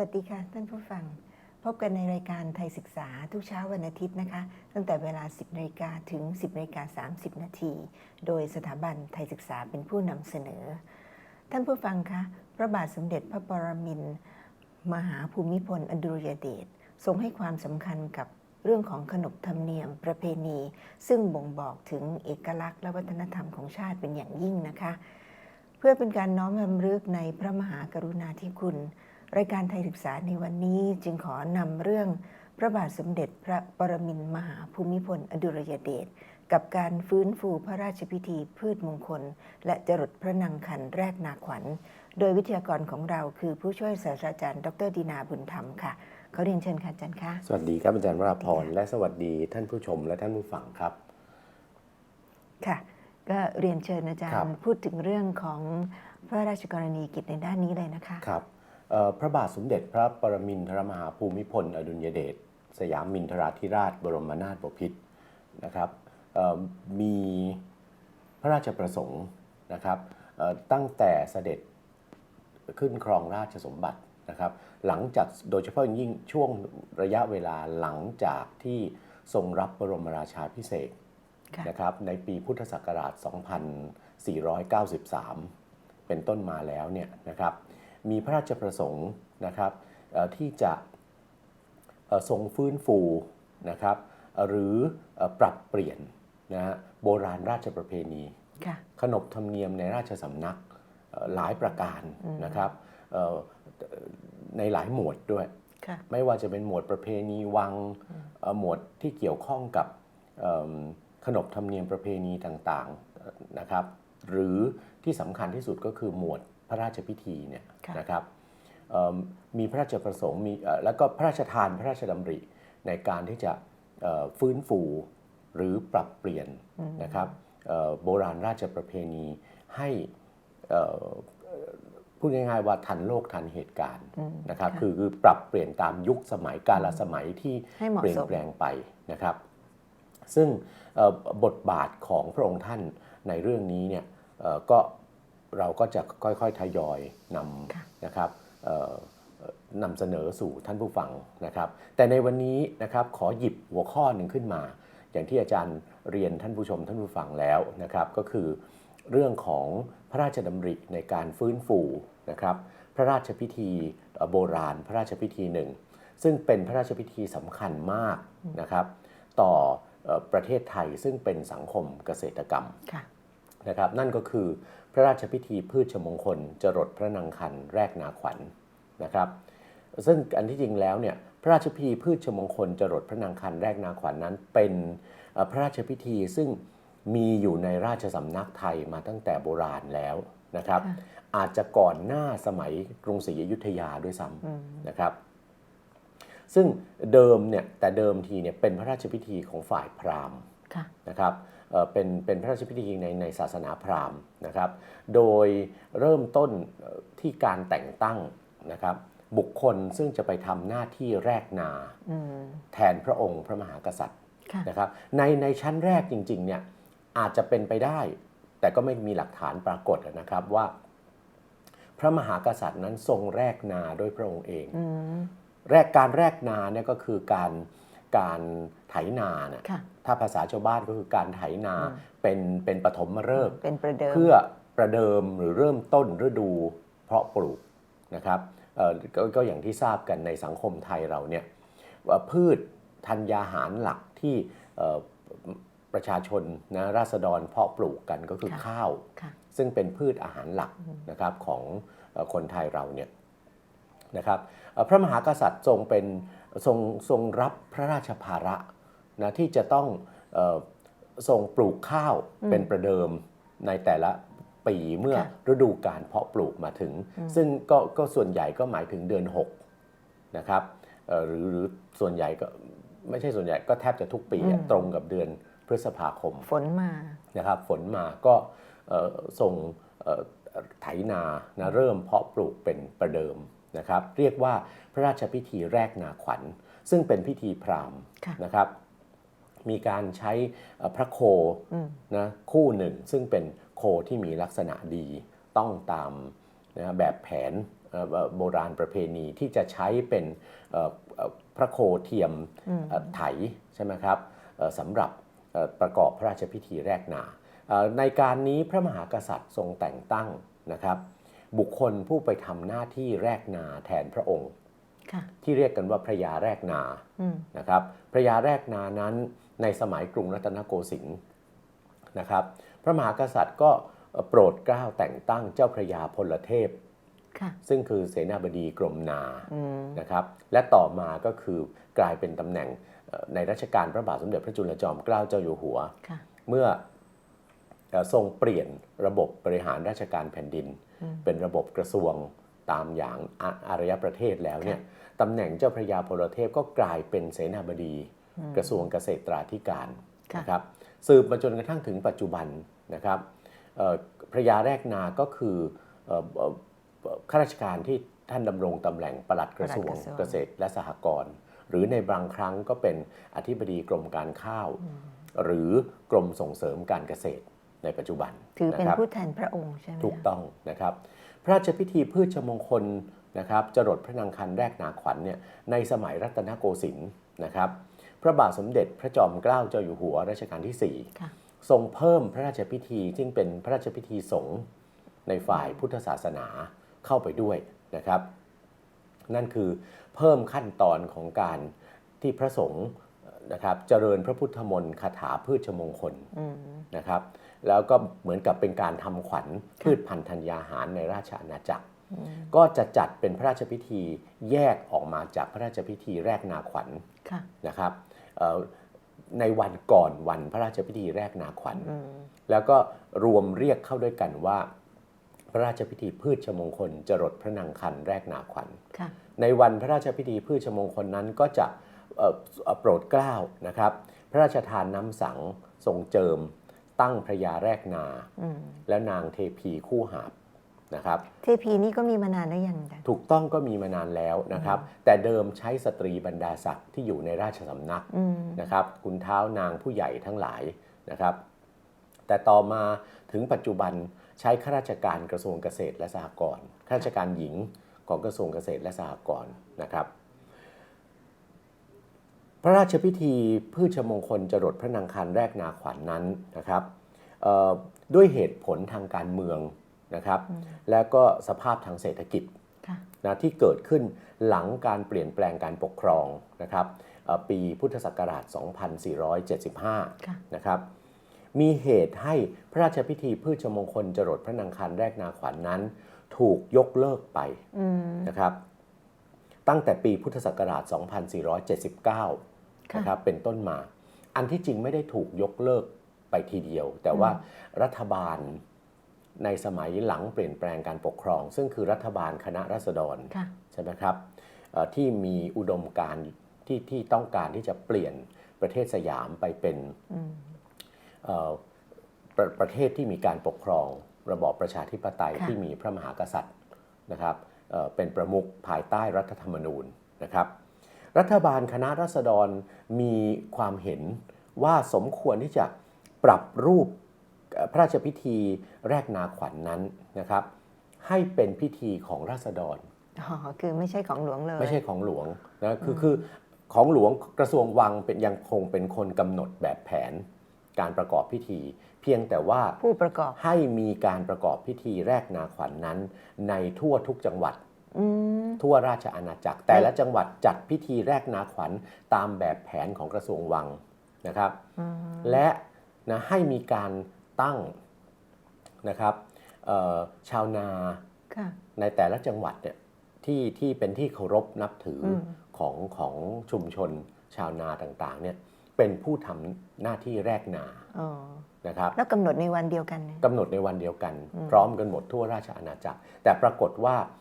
สวัสดีค่ะ ท่านผู้ฟัง พบกันในรายการไทยศึกษาทุกเช้าวันอาทิตย์นะคะ ตั้งแต่เวลา 10นาฬิกาถึง 10นาฬิกา30 นาที โดยสถาบันไทยศึกษาเป็นผู้นำเสนอ ท่านผู้ฟังคะพระบาทสมเด็จพระปรมินทรมหาภูมิพลอดุลยเดชทรงให้ความสำคัญกับเรื่องของขนบธรรมเนียมประเพณี ซึ่งบ่งบอกถึงเอกลักษณ์และวัฒนธรรมของชาติเป็นอย่างยิ่งนะคะ เพื่อเป็นการน้อมรำลึกในพระมหากรุณาธิคุณ รายการไทยศึกษาในวันนี้จึงขอนำเรื่องพระบาทสมเด็จพระปรมินทรมหาภูมิพล อดุลยเดชกับการฟื้นฟูพระราชพิธีพืชมงคล และจรดพระนางคันแรกนาขวัญ โดยวิทยากรของเราคือผู้ช่วยศาสตราจารย์ ดรดินาบุญธรรมค่ะเขาเรียนเชิญค่ะอาจารย์คะสวัสดีครับอาจารย์วราพรสวัสดีค่ะและสวัสดีท่านผู้ชมและท่านผู้ฟังครับ ค่ะ ก็เรียนเชิญอาจารครัย์บพูดถึงเรื่องของพระราชกรณียกิจในด้านนี้เลยนะคะครับเอ่อ พระบาทสมเด็จพระปรมินทรมหาภูมิพล อดุลยเดชสยามมินทราธิราชบรมนาถบพิตรนะครับเอ่อมีพระราชประสงค์นะครับเอ่อตั้งแต่เสด็จขึ้นครองราชสมบัตินะครับหลังจากโดยเฉพาะอย่างยิ่งช่วงระยะเวลาหลังจากที่ทรงรับบรมราชาพิเศษกค่ะนะครับในปีพุทธศักราช 2493 เป็นต้นมาแล้วเนี่ยนะครับ มีพระราชประสงค์นะครับเอ่อที่จะเอ่อทรงฟื้นฟูนะครับเอ่อหรือเอ่อปรับเปลี่ยนนะฮะโบราณราชประเพณีค่ะขนบธรรมเนียมในราชสำนักเอ่อหลายประการนะครับเอ่อในหลายหมวดด้วยค่ะไม่ว่าจะเป็นหมวดประเพณีวังเอ่อหมวดที่เกี่ยวข้องกับเอิ่มขนบธรรมเนียมประเพณีต่างๆเอ่อนะครับ หรือที่สำคัญที่สุดก็คือหมวด พระราชพิธีเนี่ยค่ะนะครับเอิ่มมีพระราชประสงค์มีเอ่อแล้วก็พระราชทานพระราชดำริในการที่จะเอ่อฟื้นฟูหรือปรับเปลี่ยนนะครับเอ่อโบราณราชประเพณีให้เอ่อพูดง่ายๆว่าทันโลกทันเหตุการณ์นะครับค่ะคือคือปรับเปลี่ยนตามยุคสมัยกาลสมัยที่ให้เหมาะเปลี่ยนสมแปลงไปนะครับ ซึ่งเอ่อบทบาทของพระองค์ท่านในเรื่องนี้เนี่ยเอ่อก็ เราก็จะค่อยๆทยอยนค่ะำนะครับเอ่อเอ่อนำเสนอสู่ท่านผู้ฟังนะครับ แต่ในวันนี้นะครับขอหยิบหัวข้อหนึ่งขึ้นมา อย่างที่อาจารย์เรียนท่านผู้ชมท่านผู้ฟังแล้วนะครับ ก็คือเรื่องของพระราชดำริในการฟื้นฟูนะครับ พระราชพิธีเอ่อโบราณ พระราชพิธีหนึ่ง ซึ่งเป็นพระราชพิธีสำคัญมากนะครับ ต่อเอ่อประเทศไทยซึ่งเป็นสังคมเกษตรกรรมค่ะนะครับ นั่นก็คือพ ระราชพิธีพืชมงคล จรดพระนางคันแรกนาขวัญนะครับ ซึ่งอันที่จริงแล้วเนี่ยพระราชพิธีพืชมงคล จรดพระนางคันแรกนาขวัญนนั้น เป็นเอ่อพระราชพิธีซึ่งมีอยู่ในราชสำนักไทยมาตั้งแต่โบราณแล้วนะครับค่ะอาจจะก่อนหน้าสมัยกรุงศรีอยุธยาด้วยซ้ำนะครับ ซึ่งเดิมเนี่ยแต่เดิมทีเนี่ยเป็นพระราชพิธีของฝ่ายพราหมณ์ค่ะนะครับ เอ่อเป็นเป็นพระราชพิธีในในศาสนาพราหมณ์นะครับ โดยเริ่มต้นเอ่อที่การแต่งตั้งนะครับบุคคลซึ่งจะไปทำหน้าที่แรกนาอืมแทนพระองค์พระมหากษัตริย์ค่ะนะครับในในชั้นแรกจริงๆเนี่ยอาจจะเป็นไปได้ แต่ก็ไม่มีหลักฐานปรากฏนะครับว่า พระมหากษัตริย์นั้นทรงแรกนาด้วยพระองค์เองอืมแรกการแรกนาเนี่ยก็คือการการไถนาเนี่ยค่ะ ถ้าภาษาชาวบ้านก็คือการไถนาเป็นเป็นปฐมฤกษ์เป็นประเดิมเพื่อประเดิมหรือเริ่มต้นฤดูเพาะปลูกนะครับเอ่อก็ก็อย่างที่ทราบกันในสังคมไทยเราเนี่ยว่าพืชธัญญาหารหลักที่เอ่อประชาชนนะราษฎรเพาะปลูกกันก็คือค่ะข้าวค่ะซึ่งเป็นพืชอาหารหลักนะครับของเอ่อคนไทยเราเนี่ยนะครับเอ่อพระมหากษัตริย์ทรงเป็นทรงทรงรับพระราชภาระ นะที่จะต้องเออทรงปลูกข้าวเป็นประเดิมในแต่ละปีเมื่อค่ะฤดูการเพาะปลูกมาถึง ซึ่งก็ก็ส่วนใหญ่ก็หมายถึงเดือน 6 นะครับเอ่อหรือหรือส่วนใหญ่ก็ไม่ใช่ส่วนใหญ่ก็แทบจะทุกปีอะตรงกับเดือนพฤษภาคม ฝนมานะครับฝนมาก็เอ่อส่งเอ่อไถนานะเริ่มเพาะปลูกเป็นประเดิมนะครับ เรียกว่าพระราชพิธีแรกนาขวัญ ซึ่งเป็นพิธีพราหมณ์ค่ะนะครับ มีการใช้เอ่อพระโคนะคู่หนึ่ง ซึ่งเป็นโคที่มีลักษณะดีต้องตามนะแบบแผนเอ่อโบราณประเพณีที่จะใช้เป็นเอ่อเอ่อพระโคเทียมอืมเอ่อไถใช่ไหมครับเอ่อสำหรับเอ่อประกอบพระราชพิธีแรกนาเอ่อในการนี้พระมหากษัตริย์ทรงแต่งตั้งนะครับ บุคคลผู้ไปทำหน้าที่แรกนาแทนพระองค์ค่ะที่เรียกกันว่าพระยาแรกนาอืมนะครับพระยาแรกนานั้น ในสมัยกรุงรัตนโกสินทร์นะครับ พระมหากษัตริย์ก็โปรดเกล้าแต่งตั้งเจ้าพระยาพลเทพค่ะซึ่งคือเสนาบดีกรมนาอืมนะครับ และต่อมาก็คือกลายเป็นตำแหน่งเอ่อในรัชกาลพระบาทสมเด็จพระจุลจอมเกล้าเจ้าอยู่หัวค่ะเมื่อเอ่อทรงเปลี่ยนระบบบริหารราชการแผ่นดิน เป็นระบบกระทรวงตามอย่างอาอารยประเทศแล้วเนี่ยตำแหน่งเจ้าพระยาพลเทพก็กลายเป็นเสนาบดี กระทรวงเกษตราธิการค่ะนะครับสืบมาจนกระทั่งถึงปัจจุบันนะครับเอ่อพระยาแรกนาก็คือเอ่อเอ่อเอ่อข้าราชการที่ท่านดำรงตำแหน่งปลัดกระทรวงปลัดกระทรวงเกษตรและสหกรณ์หรือในบางครั้งก็เป็นอธิบดีกรมการข้าว หรือกรมส่งเสริมการเกษตรในปัจจุบัน ถือเป็นนะครับผู้แทนพระองค์ใช่ไหมถูกต้องนะครับ พระราชพิธีพืชมงคลนะครับจรดพระนางคันแรกนาขวัญเนี่ยในสมัยรัตนโกสินทร์นะครับ พระบาทสมเด็จพระจอมเกล้าเจ้าอยู่หัวรัชกาลที่ค่ะ4ทรงเพิ่มพระราชพิธีซึ่งเป็นพระราชพิธีสงฆ์ในฝ่ายพุทธศาสนาเข้าไปด้วยนะครับ นั่นคือเพิ่มขั้นตอนของการที่พระสงฆ์นะครับเจริญพระพุทธมนต์คาถาพืชมงคลอืมนะครับ แล้วก็เหมือนกับเป็นการทำขวัญพืชพันธุ์ธัญญาหารในราชอาณาจักร ก็จะจัดเป็นพระราชพิธีแยกออกมาจากพระราชพิธีแรกนาขวัญค่ะนะครับเอ่อในวันก่อนวันพระราชพิธีแรกนาขวัญอืมแล้วก็รวมเรียกเข้าด้วยกันว่า พระราชพิธีพืชมงคล จรดพระนางคันแรกนาขวัญค่ะในวันพระราชพิธีพืชมงคลนั้นก็จะเอ่อเอ่อโปรดเกล้านะครับ พระราชทานน้ำสังทรงเจิม ตั้งพระยาแรกนาอืมและนางเทพีคู่หาบนะครับ เทพีนี่ก็มีมานานแล้วยังอาจารย์ถูกต้องก็มีมานานแล้วนะครับ แต่เดิมใช้สตรีบรรดาศักดิ์ที่อยู่ในราชสำนักอืมนะครับคุณเท้านางผู้ใหญ่ทั้งหลายนะครับ แต่ต่อมาถึงปัจจุบันใช้ข้าราชการกระทรวงเกษตรและสหกรณ์ข้าราชการหญิงของกระทรวงเกษตรและสหกรณ์นะครับ พระราชพิธีพืชมงคลจรดพระนางคันแรกนาขวัญนนั้นนะครับเอ่อด้วยเหตุผลทางการเมืองนะครับ แล้วก็สภาพทางเศรษฐกิจค่ะนะที่เกิดขึ้นหลังการเปลี่ยนแปลงการปกครองนะครับเอ่อปีพุทธศักราช 2475ค่ะนะครับ มีเหตุให้พระราชพิธีพืชมงคลจรดพระนางคันแรกนาขวัญนนั้น ถูกยกเลิกไปอืมนะครับตั้งแต่ปีพุทธศักราช 2479ค่ะ นะครับเป็นต้นมา อันที่จริงไม่ได้ถูกยกเลิกไปทีเดียว แต่ว่ารัฐบาลในสมัยหลังเปลี่ยนแปลงการปกครอง ซึ่งคือรัฐบาลคณะรัษฎรค่ะใช่ไหมครับเอ่อที่มีอุดมการณ์ที่ที่ต้องการที่จะเปลี่ยนประเทศสยามไปเป็นอืมเอ่อประประเทศที่มีการปกครอง ระบอบประชาธิปไตยค่ะที่มีพระมหากษัตริย์นะครับเอ่อเป็นประมุขภายใต้รัฐธรรมนูญนะครับ รัฐบาลคณะรัษฎรมีความเห็นว่าสมควรที่จะปรับรูปเอ่อพระราชพิธีแรกนาขวัญนนั้นนะครับ ให้เป็นพิธีของราษฎรอ๋อคือไม่ใช่ของหลวงเลย ไม่ใช่ของหลวงนะคือคือของหลวงกระทรวงวังเป็นยังคงเป็นคนกำหนดแบบแผนการประกอบพิธี เพียงแต่ว่าผู้ประกอบให้มีการประกอบพิธีแรกนาขวัญนนั้น ในทั่วทุกจังหวัดอืม ทั่วราชอาณาจักร แต่ละจังหวัดจัดพิธีแรกนาขวัญตามแบบแผนของกระทรวงวังนะครับอืมและนะให้มีการตั้งนะครับเอ่อชาวนาค่ะในแต่ละจังหวัดเนี่ยที่ที่เป็นที่เคารพนับถืออมของของชุมชนชาวนาต่างๆเนี่ยเป็นผู้ทำหน้าที่แรกนาอ๋อนะครับแล้วกำหนดในวันเดียวกันเนี่ยกำหนดในวันเดียวกันอืมพร้อมกันหมดทั่วราชอาณาจักร แต่ปรากฏว่าเอ่อ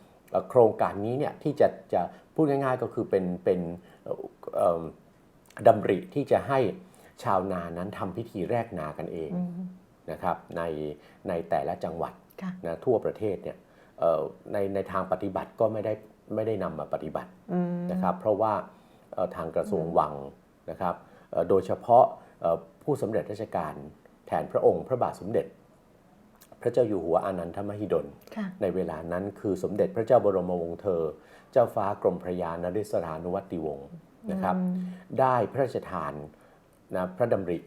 โครงการนี้เนี่ยที่จะจะพูดง่ายๆก็คือเป็นเป็นเอ่อเอิ่มดำริที่จะให้ชาวนานั้นทำพิธีแรกนากันเองอืมนะครับในในแต่ละจังหวัดค่ะนะทั่วประเทศเนี่ยเอ่อในในทางปฏิบัติก็ไม่ได้ไม่ได้นำมาปฏิบัติอืมนะครับ เพราะว่าเอ่อทางกระทรวงวังนะครับเอ่อโดยเฉพาะเอ่อผู้สำเร็จราชการแทนพระองค์พระบาทสมเด็จ พระเจ้าอยู่หัวอานันทมหิดลค่ะในเวลานั้นคือสมเด็จพระเจ้าบรมวงศ์เธอ เจ้าฟ้ากรมพระยานริศรานุวัติวงศ์นะครับ ได้พระราชทานนะพระดำริ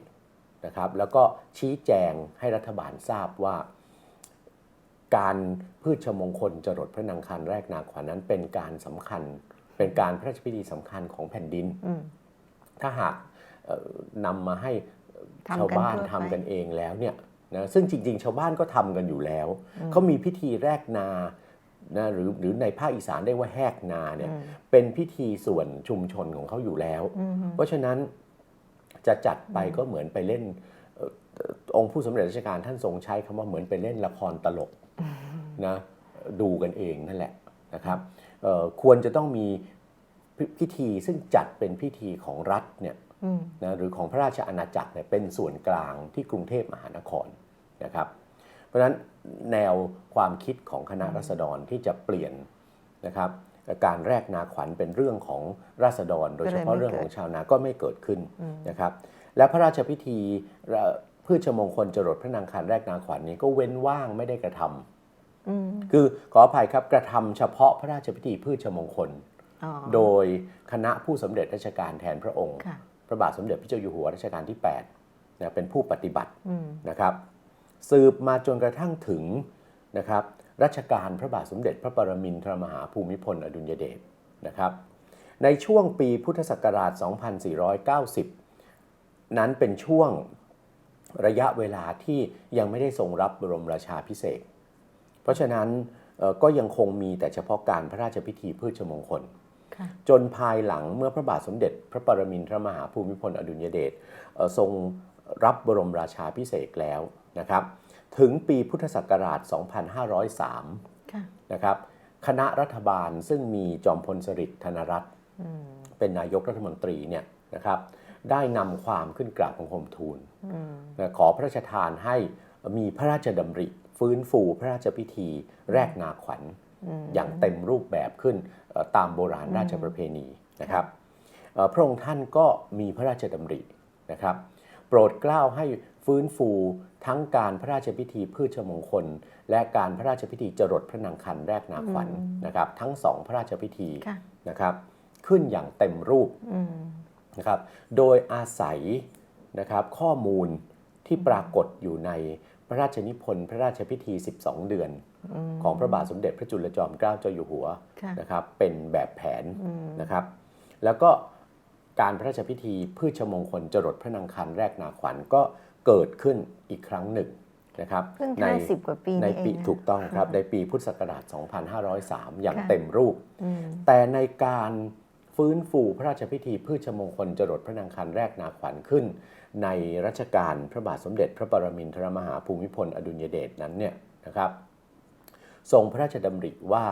นะครับ แล้วก็ชี้แจงให้รัฐบาลทราบว่า การพืชชมงคลจรดพระนางคันแรกนาขวัญนั้นเป็นการสำคัญ เป็นการพระราชพิธีสำคัญของแผ่นดินอืมถ้าหากเอ่อนำมาให้ทำกันชาวบ้านทั่วไปทำกันเองแล้วเนี่ย นะซึ่งจริง ๆ ชาวบ้านก็ทำกันอยู่แล้ว เขามีพิธีแรกนานะหรือหรือในภาคอีสานเรียกว่าแหกนาเนี่ยเป็นพิธีส่วนชุมชนของเขาอยู่แล้ว เพราะฉะนั้นจะจัดไปก็เหมือนไปเล่นเอ่อองค์ผู้สำเร็จราชการท่านทรงใช้คำว่าเหมือนไปเล่นละครตลกนะดูกันเองนั่นแหละนะครับเอ่อควรจะต้องมีพิพิธีซึ่งจัดเป็นพิธีของรัฐเนี่ยอืม นะหรือของพระราชอาณาจักรเนี่ยเป็นส่วนกลางที่กรุงเทพมหานครนะครับ เพราะฉะนั้นแนวความคิดของคณะรัษฎรที่จะเปลี่ยนนะครับการแรกนาขวัญเป็นเรื่องของราษฎร โดยเฉพาะก็เลยไม่เรื่องของเกิดชาวนาก็ไม่เกิดขึ้นนะครับและพระราชพิธีเอ่อพืชมงคลจรดพระนางคันแรกนาขวัญนี้ก็เว้นว่างไม่ได้กระทำอืมคือขออภัยครับกระทำเฉพาะพระราชพิธีพืชมงคลอ๋อโดยคณะผู้สำเร็จราชการแทนพระองค์ค่ะ พระบาทสมเด็จพระเจ้าอยู่หัวรัชกาลที่8นะเป็นผู้ปฏิบัติอืมนะครับ สืบมาจนกระทั่งถึงนะครับรัชกาลพระบาทสมเด็จพระปรมินทรมหาภูมิพลอดุลยเดชนะครับในช่วงปีพุทธศักราช 2490 นั้นเป็นช่วงระยะเวลาที่ยังไม่ได้ทรงรับบรมราชาพิเศษกเพราะฉะนั้นเอ่อก็ยังคงมีแต่เฉพาะการพระราชพิธีพืชมงคลค่ะ จนภายหลังเมื่อพระบาทสมเด็จ พระปรมินทรมหาภูมิพลอดุลยเดชเอ่อทรงรับบรมราชาพิเศษกแล้วนะครับถึงปีพุทธศักราช 2503ค่ะนะครับคณะรัฐบาลซึ่งมีจอมพลสฤษดิ์ธนรัตน์อืมเป็นนายกรัฐมนตรีเนี่ยนะครับได้นำความขึ้นกราบบังคมทูลอืมนะขอพระราชทานให้มีพระราชดำริ ฟื้นฟูพระราชพิธีแรกนาขวัญอืมอย่างเต็มรูปแบบขึ้นเอ่อ ตามโบราณราชประเพณีนะครับเอ่อพระองค์ท่านก็มีพระราชดำรินะครับ โปรดเกล้าให้ฟื้นฟูทั้งการพระราชพิธีพืชมงคล และการพระราชพิธีจรดพระนางคันแรกนาขวัญนะครับ ทั้งสองพระราชพิธีค่ะนะครับ ขึ้นอย่างเต็มรูปอืมนะครับ โดยอาศัยนะครับข้อมูลที่ปรากฏอยู่ในพระราชนิพนธ์พระราชพิธี 12 เดือน ของพระบาทสมเด็จพระจุลจอมเกล้าเจ้าอยู่หัวค่ะนะครับเป็นแบบแผนนะครับ แล้วก็การพระราชพิธีพืชมงคลจรดพระนางคันแรกนาขวัญก็เกิดขึ้นอีกครั้งหนึ่งนะครับเพิ่งในห้าสิบกว่าปีในนี่เอปีงนะถูกต้องครับในปีพุทธศักราช 2503 อย่างค่ะเต็มรูปอืมแต่ในการฟื้นฟูพระราชพิธีพืชมงคลจรดพระนางคันแรกนาขวัญขึ้น ในรัชกาลพระบาทสมเด็จพระปรมินทรมหาภูมิพลอดุลยเดชนั้นเนี่ยนะครับ ทรงพระราชดำริว่า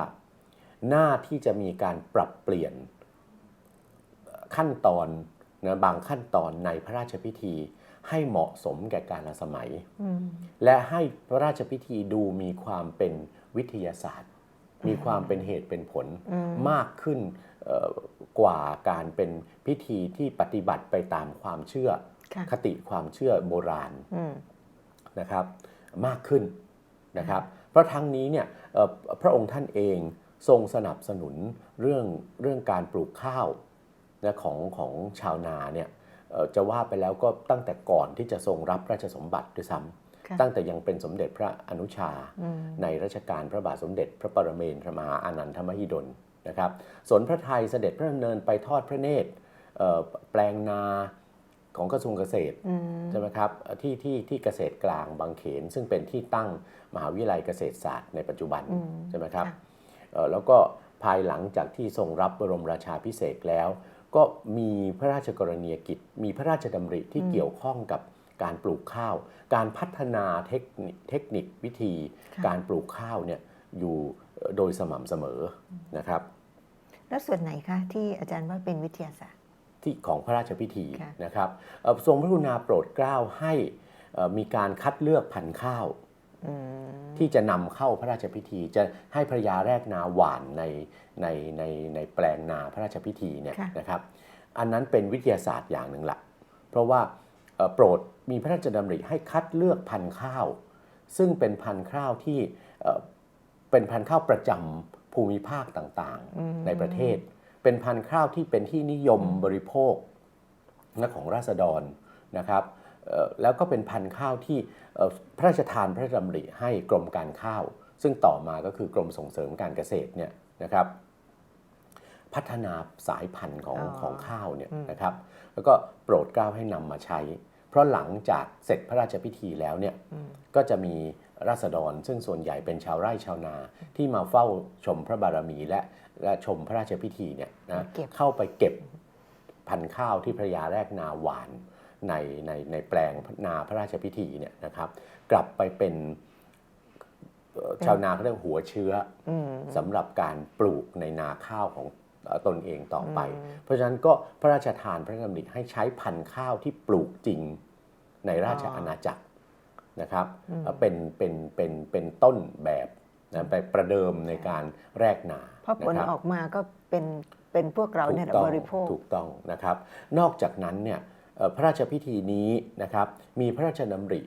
หน้าที่จะมีการปรับเปลี่ยนขั้นตอนนะบางขั้นตอนในพระราชพิธีให้เหมาะสมแก่กาลสมัยอืมและให้พระราชพิธีดูมีความเป็นวิทยาศาสตร์ มีความเป็นเหตุเป็นผลมากขึ้นเอ่อกว่าการเป็นพิธีที่ปฏิบัติไปตามความเชื่อค่ะคติความเชื่อโบราณอืมนะครับ มากขึ้นนะครับ เพราะทั้งนี้เนี่ยเอ่อ พระองค์ท่านเองทรงสนับสนุนเรื่องเรื่องการปลูกข้าวนะของของชาวนาเนี่ยเอ่อจะว่าไปแล้วก็ตั้งแต่ก่อนที่จะทรงรับราชสมบัติด้วยซ้ค่ะำตั้งแต่ยังเป็นสมเด็จพระอนุชาอืมในรัชกาลพระบาทสมเด็จพระปรเมนทรมหาอานันทมหิดลนะครับสนพระไทยเสด็จพระดำเนินไปทอดพระเนตรเอ่อแปลงนา ของกระทรวงเกษตรอืมใช่ไหมครับเอ่อที่ที่ที่เกษตรกลางบางเขน ซึ่งเป็นที่ตั้งมหาวิทยาลัยเกษตรศาสตร์ในปัจจุบันอืมใช่ไหมครับค่ะเอ่อแล้วก็ภายหลังจากที่ทรงรับบรมราชาพิเศษกแล้ว ก็มีพระราชกรณียกิจ มีพระราชดำริที่เกี่ยวข้องกับการปลูกข้าว การพัฒนาเทคนิคเทคนิควิธีค่ะการปลูกข้าวเนี่ยอยู่เอ่อโดยสม่ำเสมอนะครับ แล้วส่วนไหนคะที่อาจารย์ว่าเป็นวิทยาศาสตร์ ที่ของพระราชพิธีค่ะนะครับเอ่อทรงพระกรุณาโปรดเกล้าให้เอ่อมีการคัดเลือกพันธุ์ข้าวอืมที่จะนำเข้าพระราชพิธีจะให้ภรรยาแรกนาหวานในในในในแปลงนาพระราชพิธีเนี่ยค่ะนะครับ อันนั้นเป็นวิทยาศาสตร์อย่างหนึ่งละเพราะว่าเอ่อโปรดมีพระราชดำริให้คัดเลือกพันธุ์ข้าว ซึ่งเป็นพันธุ์ข้าวที่เอ่อเป็นพันธุ์ข้าวประจำภูมิภาคต่างอืมๆในประเทศ เป็นพันธุ์ข้าวที่เป็นที่นิยมบริโภคนะของราษฎรนะครับเอ่อแล้วก็เป็นพันธุ์ข้าวที่เอ่อพระราชทานพระราชดำริให้กรมการข้าว ซึ่งต่อมาก็คือกรมส่งเสริมการเกษตรเนี่ยนะครับ พัฒนาสายพันธุ์ของอ๋อของข้าวเนี่ยอืมนะครับ แล้วก็โปรดเกล้าให้นำมาใช้ เพราะหลังจากเสร็จพระราชพิธีแล้วเนี่ยอืมก็จะมีราษฎรซึ่งส่วนใหญ่เป็นชาวไร่ชาวนาที่มาเฝ้าชมพระบารมีและ และชมพระราชพิธีเนี่ยนะเก็บเข้าไปเก็บพันธุ์ข้าวที่พระยาแรกนาหวานในในในแปลงนาพระราชพิธีเนี่ยนะครับ กลับไปเป็นเอ่อชาวนาเขาเรียกหัวเชื้ออืมสำหรับการปลูกในนาข้าวของเอ่อตนเองต่อไปอืมเพราะฉะนั้นก็พระราชทานพระราชดำริให้ใช้พันธุ์ข้าวที่ปลูกจริงในราชอาณาจักรนะครับเอ่อเป็นเป็นเป็นเป็นต้นแบบ นะไปประเดิมในการแรกนาเพราะผลนคบออกมาก็เป็นเป็นพวกเราเนี่ยแหละถูกต้องบริโภคถูกต้องนะครับ นอกจากนั้นเนี่ยเอ่อพระราชพิธีนี้นะครับมีพระราชดำริ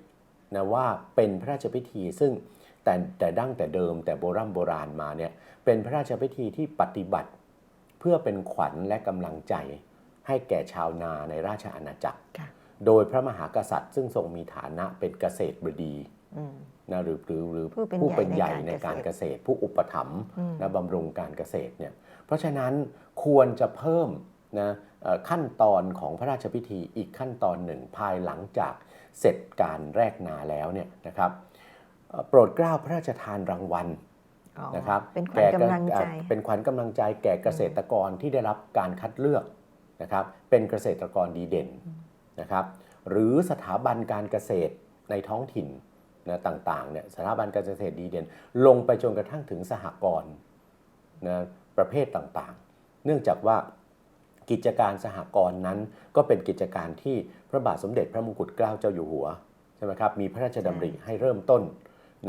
นะว่าเป็นพระราชพิธีซึ่งแต่แต่ดั้งแต่เดิมแต่โบรำโบราณมาเนี่ยเป็นพระราชพิธีที่ปฏิบัติ เพื่อเป็นขวัญและกำลังใจ ให้แก่ชาวนาในราชอาณาจักรค่ะโดยพระมหากษัตริย์ ซึ่งทรงมีฐานะเป็นเกษตรบดีอืม นะหรือหรือหรือผู้เป็นผู้เป็นใหใหญ่ญ่ในในกาการรเกเกษษตรตร ผู้อุปถัมภ์อืมนะบำรุงการเกษตรเนี่ยเพราะฉะนั้นควรจะเพิ่มนะเอ่อขั้นตอนของพระราชพิธีอีกขั้นตอนหนึ่งภายหลังจากเสร็จการแรกนาแล้วเนี่ยนะครับเอ่อโปรดเกล้าพระราชทานรางวัลอ๋อนะครับเป็นขวัญกำลังใจแก่เป็นขวัญกำลังใจแก่เกษตรกรที่ได้รับการคัดเลือกนะครับเป็นเกษตรกรดีเด่นนะครับหรือสถาบันการเกษตรในท้องถิ่น นะต่างๆเนี่ยสถาบันการเกษตรดีเด่น ลงไปจนกระทั่งถึงสหกรณ์นะประเภทต่างๆ เนื่องจากว่ากิจการสหกรณ์นั้น ก็เป็นกิจการที่พระบาทสมเด็จพระมงกุฎเกล้าเจ้าอยู่หัวใช่ไหมครับมีพระราชดำริให้เริ่มต้น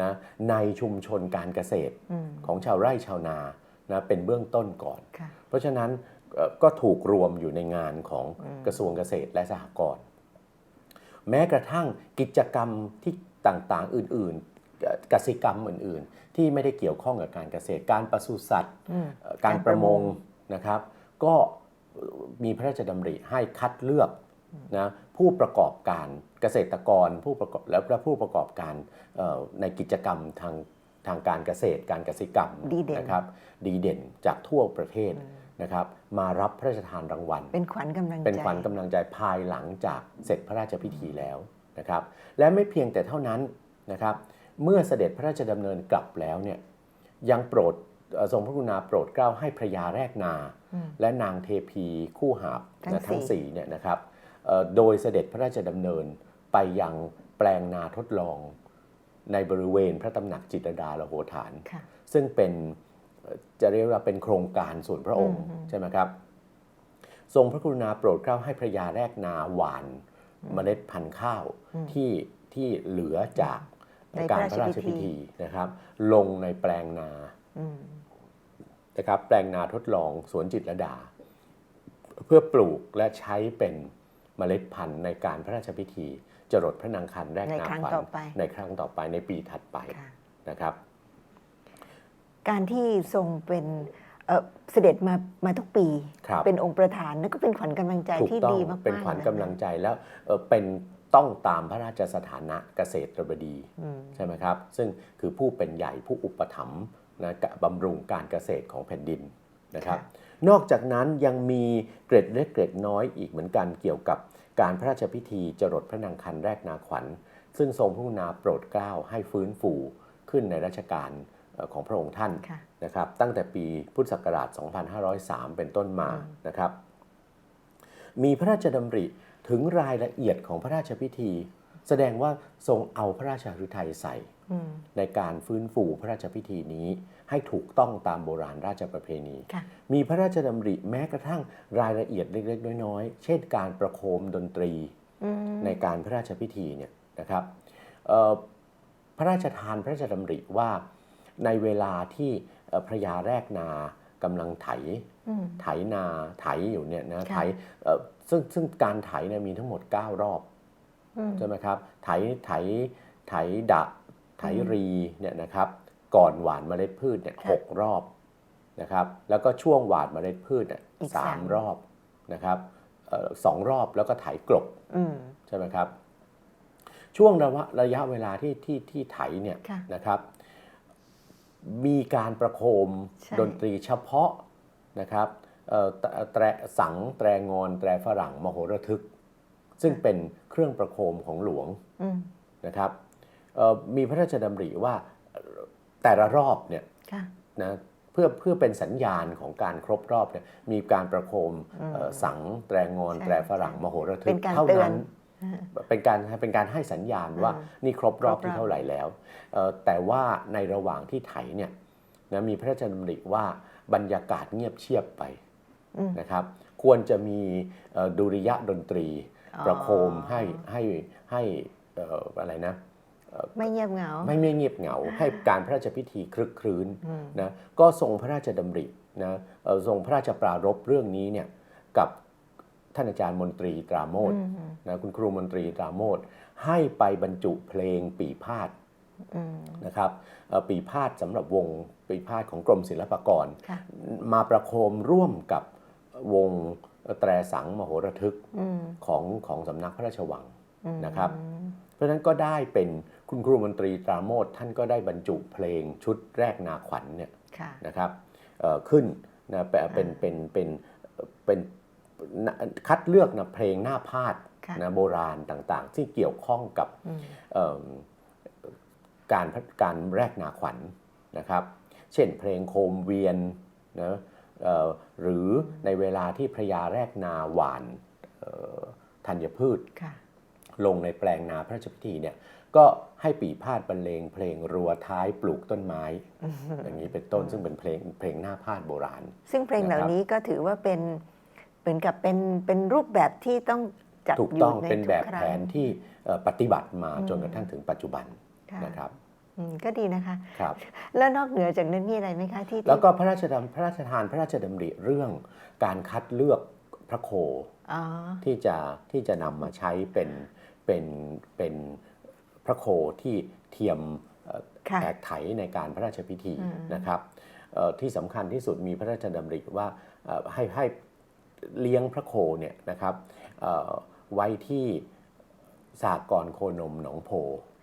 นะในชุมชนการเกษตรอืมของชาวไร่ชาวนานะเป็นเบื้องต้นก่อนค่ะเพราะฉะนั้นเอ่อก็ถูกรวมอยู่ในงานของอืมกระทรวงเกษตรและสหกรณ์แม้กระทั่งกิจกรรมที่ ต่างๆ อื่นๆเอ่อกสิกรรมอื่นๆ ที่ไม่ได้เกี่ยวข้องกับการเกษตร การปศุสัตว์อืมเอ่อการประมงนะครับ ก็มีพระราชดำริให้คัดเลือกนะผู้ประกอบการเกษตรกรผู้ประกอบและผู้ประกอบการเอ่อในกิจกรรมทางทางการเกษตร การเกษตรกรรมดีเด่นนะครับดีเด่นจากทั่วประเทศนะครับมารับพระราชทานรางวัล เป็นขวัญกำลังใจเป็นขวัญกำลังใจภายหลังจากเสร็จพระราชพิธีแล้ว นะครับและไม่เพียงแต่เท่านั้นนะครับเมื่อเสด็จพระราชดำเนินกลับแล้วเนี่ยยังโปรดเอ่อทรงพระกรุณาโปรดเกล้าให้พระยาแรกนาอืมและนางเทพีคู่หาบทั้งนะทั้งสี่สี่เนี่ยนะครับเอ่อโดยเสด็จพระราชดำเนินไปยังแปลงนาทดลองในบริเวณพระตำหนักจิตรดาลโหฐานค่ะซึ่งเป็นเอ่อจะเรียกว่าเป็นโครงการส่วนพระองค์อืมใช่ไหมครับ ทรงพระกรุณาโปรดเกล้าให้พระยาแรกนาหวาน เมล็ดพันธุ์ข้าวที่ที่เหลือจากในการพพระระราราชชพิพิธีธีนะครับ ลงในแปลงนาอืมนะครับ แปลงนาทดลองสวนจิตรลดา เพื่อปลูกและใช้เป็นเมล็ดพันธุ์ในการพระราชพิธี จรดพระนางคันแรกในนาครั้งขวัญต่อไปในครั้งต่อไปในปีถัดไปค่ะนะครับ การที่ทรงเป็น เอ่อเสด็จมามาทุกปีครับเป็นองค์ประธานนั่นก็เป็นขวัญกำลังใจถูกที่ต้องดีมากๆเป็นขวัญะกำลังใจแล้วเอ่อเป็นต้องตามพระราชสถานะเกษตรบดีอืมใช่ไหมครับ ซึ่งคือผู้เป็นใหญ่ผู้อุปถัมภ์นะกะบำรุงการเกษตรของแผ่นดินนะครับค่ะนอกจากนั้นยังมีเกร็ดเล็กเกร็ดน้อยอีกเหมือนกันเกี่ยวกับการพระราชพิธีจรดพระนางคันแรกนาขวัญ ซึ่งทรงพระกรุณาโปรดเกล้าให้ฟื้นฟูขึ้นในรัชกาลเอ่อ ของพระองค์ท่านค่ะนะครับ ตั้งแต่ปีพุทธศักราช 2503 เป็นต้นมาอืมนะครับ มีพระราชดำริถึงรายละเอียดของพระราชพิธี แสดงว่าทรงเอาพระราชฤทัยใส่อืมในการฟื้นฟูพระราชพิธีนี้ให้ถูกต้องตามโบราณราชประเพณีค่ะมีพระราชดำริแม้กระทั่งรายละเอียดเล็ก ๆ น้อยๆ เช่นการประโคมดนตรีอืมในการพระราชพิธีเนี่ยนะครับเอ่อพระราชทานพระราชดำริว่า ในเวลาที่เอ่อพระยาแรกนากำลังไถอืมไถนาไถอยู่เนี่ยนะค่ะไถเอ่อซึ่งซึ่งการไถเนี่ยมีทั้งหมด 9 รอบอืมใช่ไหมครับไถไถไถดะไถไถรีเนี่ยนะครับก่อนหว่านเมล็ดพืชเนี่ยค่ะหกรอบนะครับแล้วก็ช่วงหว่านเมล็ดพืชเนี่ยอีกสาสามมรอบนะครับเอ่อสองรอบแล้วก็ไถกลบอืมใช่ไหมครับช่วงระยะระยะเวลาที่ที่ที่ไถเนี่ยค่ะนะครับ มีการประโคมใช่ ดนตรีเฉพาะนะครับเอ่อแตแตรสังแตรงอนแตรฝรั่งมโหระทึก ซึ่งเป็นเครื่องประโคมของหลวง อืมนะครับเอ่อมีพระราชดำริว่าเอ่อแต่ละรอบเนี่ยค่ะ นะเพื่อเพื่อเป็นสัญญาณของการครบรอบเนี่ยมีการประโคมเอ่อสังแตรงอนใช่แตรฝรั่งใช่มโหระทึเป็กนการเท่าเตือนนั้น เป็นการเป็นการให้สัญญาณว่าอืมนี่ครบรอบครบรอบที่เท่าไหร่แล้วเอ่อแต่ว่าในระหว่างที่ไถเนี่ยนะมีพระราชดำริว่าบรรยากาศเงียบเชียบไปอืมนะครับควรจะมีเอ่อดุริยะดนตรีอ๋อประโคมให้ให้ให้เอ่ออะไรนะไม่เงียบเหงา ไม่ไม่เงียบเหงา ให้การพระราชพิธีคลึกครื้นอืมนะก็ทรงพระราชดำรินะเอ่อทรงพระราชปรารภเรื่องนี้เนี่ยกับ ท่านอาจารย์มนตรีตราโมทอืมนะคุณครูมนตรีตราโมทให้ไปบรรจุเพลงปีพาดอืมนะครับเอ่อปีพาดสำหรับวงปีพาดของกรมศิลปากรค่ะมาประโคมร่วมกับวงแตรสังมโหระทึกอืมของของสำนักพระราชวังอืมนะครับ เพราะฉะนั้นก็ได้เป็นคุณครูมนตรีตราโมทท่านก็ได้บรรจุเพลงชุดแรกนาขวัญเนี่ยค่ะนะครับเอ่อขึ้นนะเป็นเป็นเป็นเป็นเป็น คัดเลือกนะเพลงหน้าพาดค่ะนะโบราณต่างๆ ที่เกี่ยวข้องกับอืมเอิ่มการพัฒการแรกนาขวัญนะครับ เช่นเพลงโคมเวียนนะเอ่อหรือในเวลาที่พระยาแรกนาหวานเอ่อธัญพืชค่ะลงในแปลงนาพระราชพิธีเนี่ยก็ให้ปีพาดบรรเลงเพลงรัวท้ายปลูกต้นไม้ อย่างนี้เป็นต้นซึ่งเป็นเพลงเพลงหน้าพาดโบราณ ซึ่งเพลงเหล่านะครับนี้ก็ถือว่าเป็น เหมือนกับเป็นเป็นรูปแบบที่ต้องจัดถูกอยู่ต้องในเป็นทุกแบบครั้แผง นที่เอ่อปฏิบัติมาอืม จนกระทั่งถึงปัจจุบันค่ะนะครับอืมก็ดีนะคะ ครับ แล้วนอกเหนือจากนั้นมีอะไรไหมคะที่แล้วก็พระราชดำพระราชทานพระราชดำริเรื่องการคัดเลือกพระโคอ๋อ ที่จะที่จะนำมาใช้เป็นเป็นเป็นพระโคที่เทียมเอ่อค่ะแขกไถในการพระราชพิธีอืม นะครับเอ่อที่สำคัญที่สุดมีพระราชดำริว่าเอ่อให้ให้ เลี้ยงพระโคเนี่ยนะครับเอ่อไว้ที่สากรณ์โคนมหนองโพ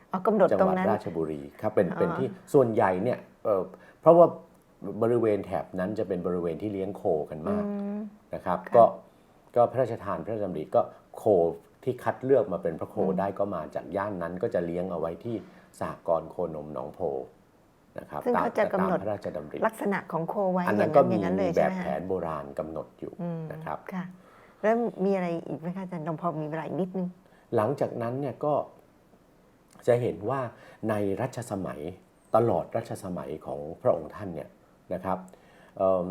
เอากำหนดจังตรหงวัดนั้นราชบุรีครับเป็นอ๋อเป็นที่ส่วนใหญ่เนี่ยเอ่อเพราะว่าบริเวณแถบนั้นจะเป็นบริเวณที่เลี้ยงโคกันมากอืมนะครับค่ะก็ก็พระราชทานพระราชดำริก็โคที่คัดเลือกมาเป็นพระโคอืมได้ก็มาจากย่านนั้นก็จะเลี้ยงเอาไว้ที่สหกรณ์โคนมหนองโพ นะครับซึ่งตามเขาจะกำหนดตามพระราชดำริลักษณะของโคไว้อันอนั้ย่านงก็นั้นอมีย่างนั้นเลยแบใช่บไหมแผคะนโบราณกำหนดอยู่อืมนะครับค่ะแล้วมีอะไรอีกไหมคะอาจารย์ลองพอมีเวลาอีกนิดนึง หลังจากนั้นเนี่ยก็จะเห็นว่าในรัชสมัยตลอดรัชสมัยของพระองค์ท่านเนี่ยนะครับเอิ่ม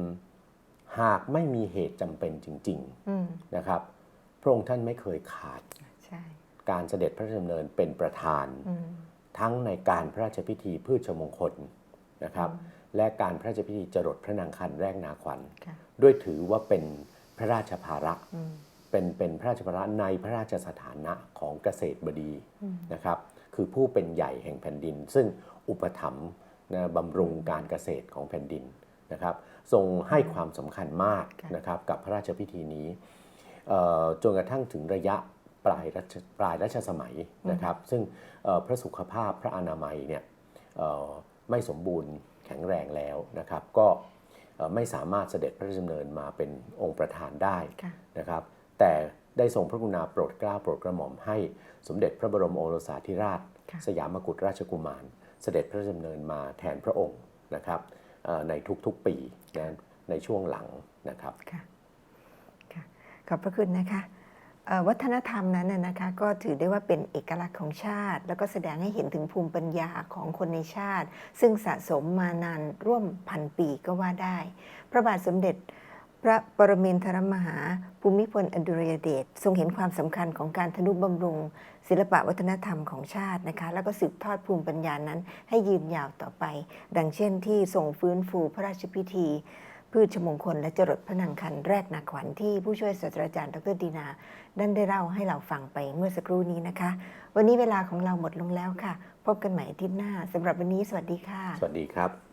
หากไม่มีเหตุจำเป็นจริงอืมๆนะครับ พระองค์ท่านไม่เคยขาดใช่การเสด็จพระราชดำเนินเป็นประธานอืมทั้งในการพระราชพิธีพืชมงคล นะครับและการพระราชพิธีจรดพระนางคันแรกนาขวัญค่ะด้วยถือว่าเป็นพระราชภาระอืมเป็นเป็นพระราชภาระในพระราชสถานะของเกษตรบดีอืมนะครับคือผู้เป็นใหญ่แห่งแผ่นดิน ซึ่งอุปถัมภ์นะบำรุงการเกษตรของแผ่นดินนะครับทรงให้ความสำคัญมากค่ะนะครับกับพระราชพิธีนี้เอ่อจนกระทั่งถึงระยะปลายรัชปลายรัชสมัยนะครับ ซึ่งเอ่อพระสุขภาพพระอนามัยเนี่ยเอ่อ ไม่สมบูรณ์แข็งแรงแล้วนะครับ ก็เอ่อไม่สามารถเสด็จพระราชดำเนินมาเป็นองค์ประธานได้ค่ะนะครับ แต่ได้ทรงพระกรุณาโปรดเกล้าโปรดกระหม่อมให้สมเด็จพระบรมโอรสาธิราชค่ะสยามกุฎราชกุมาร เสด็จพระราชดำเนินมาแทนพระองค์นะครับเอ่อในทุกๆปีนะในช่วงหลังนะครับ ค่ะค่ะขอบพระคุณนะคะเอ่อ วัฒนธรรมนั้นนะนะคะก็ถือได้ว่าเป็นเอกลักษณ์ของชาติ แล้วก็แสดงให้เห็นถึงภูมิปัญญาของคนในชาติ ซึ่งสะสมมานานร่วมพันปีก็ว่าได้ พระบาทสมเด็จพระปรมินทรมหาภูมิพลอดุลยเดชทรงเห็นความสำคัญของการทนุบำรุง ศิลปะวัฒนธรรมของชาตินะคะ แล้วก็สืบทอดภูมิปัญญานั้นให้ยืนยาวต่อไป ดังเช่นที่ทรงฟื้นฟูพระราชพิธี พืชชมงคลและจรดพระนางคันแรกนาขวัญที่ผู้ช่วยศาสตราจารย์ดรดีนาดันได้เล่าให้เราฟังไปเมื่อสักครู่นี้นะคะ วันนี้เวลาของเราหมดลงแล้วค่ะ พบกันใหม่อาทิตย์หน้าสำหรับวันนี้สวัสดีค่ะ สวัสดีครับ